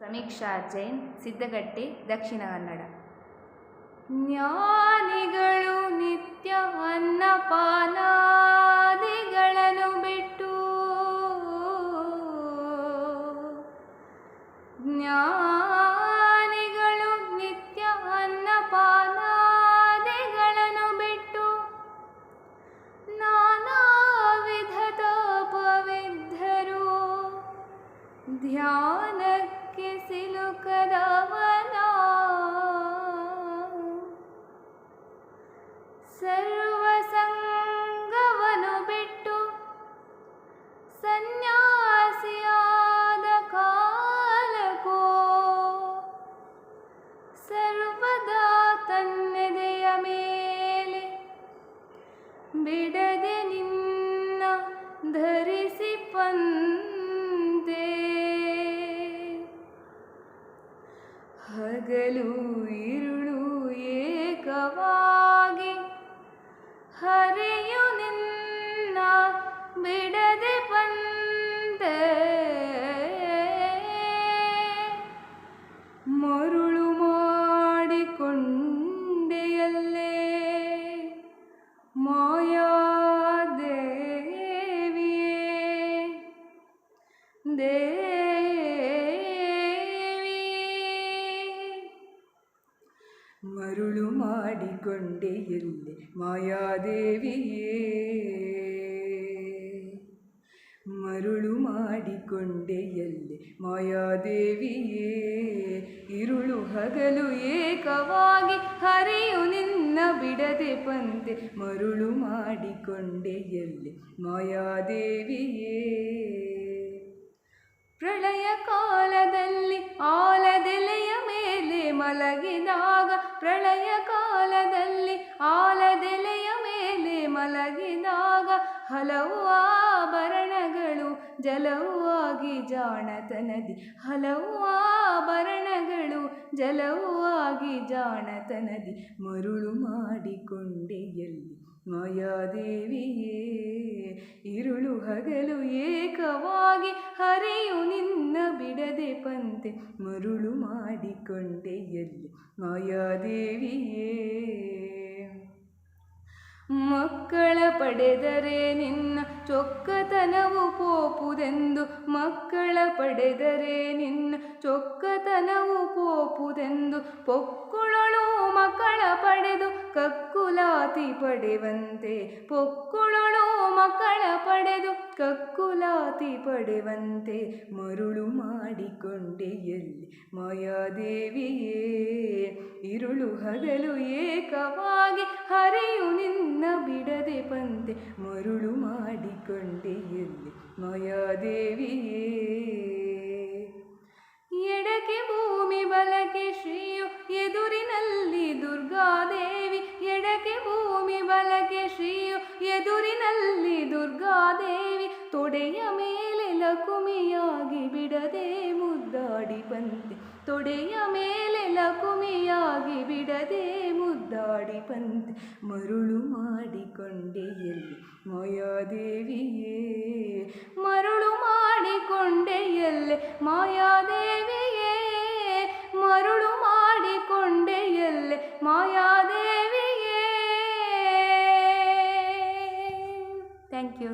ಸಮೀಕ್ಷಾ ಜೈನ್ ಸಿದ್ದಗಟ್ಟಿ ದಕ್ಷಿಣ ಕನ್ನಡ. ಜ್ಞಾನಿಗಳು ನಿತ್ಯ ಅನ್ನಪಾನಾದಿಗಳನ್ನು ಬಿಡದೆ ನಿನ್ನ ಧರಿಸಿ ಪಂದೆ ಹಗಲು ಇರುಳು ಏಕವಾಗಿ ಹರಿಯು ದೇವಿ. ಮರುಳು ಮಾಡಿಕೊಂಡೆ ಎಲ್ಲಿ ಮಾಯಾದೇವಿಯೇ? ಮರುಳು ಮಾಡಿಕೊಂಡೆ ಎಲ್ಲಿ ಮಾಯಾದೇವಿಯೇ? ಇರುಳು ಹಗಲು ಏಕವಾಗಿ ಹರಿಯು ನಿನ್ನ ಬಿಡದೆ ಪಂತೆ ಮರುಳು ಮಾಡಿಕೊಂಡೆ ಎಲ್ಲಿ ಮಾಯಾದೇವಿಯೇ? ಪ್ರಳಯ ಕಾಲದಲ್ಲಿ ಆಲದೆಲೆಯ ಮೇಲೆ ಮಲಗಿದಾಗ, ಪ್ರಳಯ ಕಾಲದಲ್ಲಿ ಆಲದೆಲೆಯ ಮೇಲೆ ಮಲಗಿದಾಗ, ಹಲವು ಆಭರಣಗಳು ಜಲವು ಆಗಿ ಜಾಣತನದಿ ಹಲವು ಆಭರಣಗಳು ಜಲವು ಆಗಿ ಜಾಣತನದಿ ಮರುಳು ಮಾಡಿಕೊಂಡೆ ಎಲ್ಲಿ? ಮಾಯಾದೇವಿಯೇ ಇರುಳು ಹಗಲು ಏಕವಾಗಿ ಹರಿಯು ನಿನ್ನ ಬಿಡದೆ ಪಂತೆ, ಮರುಳು ಮಾಡಿಕೊಂಡೆ ಎಲ್ಲಿ? ಮಾಯಾದೇವಿಯೇ, ಮಕ್ಕಳ ಪಡೆದರೆ ನಿನ್ನ ಚೊಕ್ಕತನವು ಪೋಪುದೆಂದು ಮಕ್ಕಳ ಪಡೆದರೆ ನಿನ್ನ ಚೊಕ್ಕತನವು ಪೋಪುದೆಂದು ಪೊಕ್ಕುಳಳು ಮಕ್ಕಳ ಪಡೆದು ಕಕ್ಕುಲಾತಿ ಪಡೆವಂತೆ. ಪೊಕ್ಕುಳಳು ಮಕ್ಕಳ ಪಡೆದು ಕಕ್ಕುಲಾತಿ ಪಡೆವಂತೆ. ಮರುಳು ಮಾಡಿಕೊಂಡೆ ಎಲ್ಲಿ ಮಾಯಾದೇವಿಯೇ, ಇರುಳು ಹಗಲು ಏಕವಾಗಿ ಹರಿಯು ನಿನ್ನ ಬಿಡದೆ ಪಂತೆ. ಮರುಳು ಮಾಡಿಕೊಂಡೆ ಎಲ್ಲಿ ಮಾಯಾದೇವಿಯೇ. ಎಡಕ್ಕೆ ಭೂಮಿ ಬಲಕೆ ಶ್ರೀಯು ಎದುರಿನಲ್ಲಿ ತೊಡೆಯ ಮೇಲೆ ಲಕುಮಿಯಾಗಿ ಬಿಡದೆ ಮುದ್ದಾಡಿ ಬಂದೆ ತೊಡೆಯ ಮೇಲೆ ಲಕುಮಿಯಾಗಿ ಬಿಡದೆ ಮುದ್ದಾಡಿ ಬಂದೆ ಮರುಳು ಮಾಡಿಕೊಂಡೆ ಎಲ್ಲಿ ಮಾಯಾದೇವಿಯೇ ಮರುಳು ಮಾಡಿಕೊಂಡೆ ಎಲ್ಲಿ ಮಾಯಾದೇವಿಯೇ ಮರುಳು ಮಾಡಿಕೊಂಡೆ ಎಲ್ಲಿ ಮಾಯಾದೇವಿಯೇ ಥ್ಯಾಂಕ್ ಯು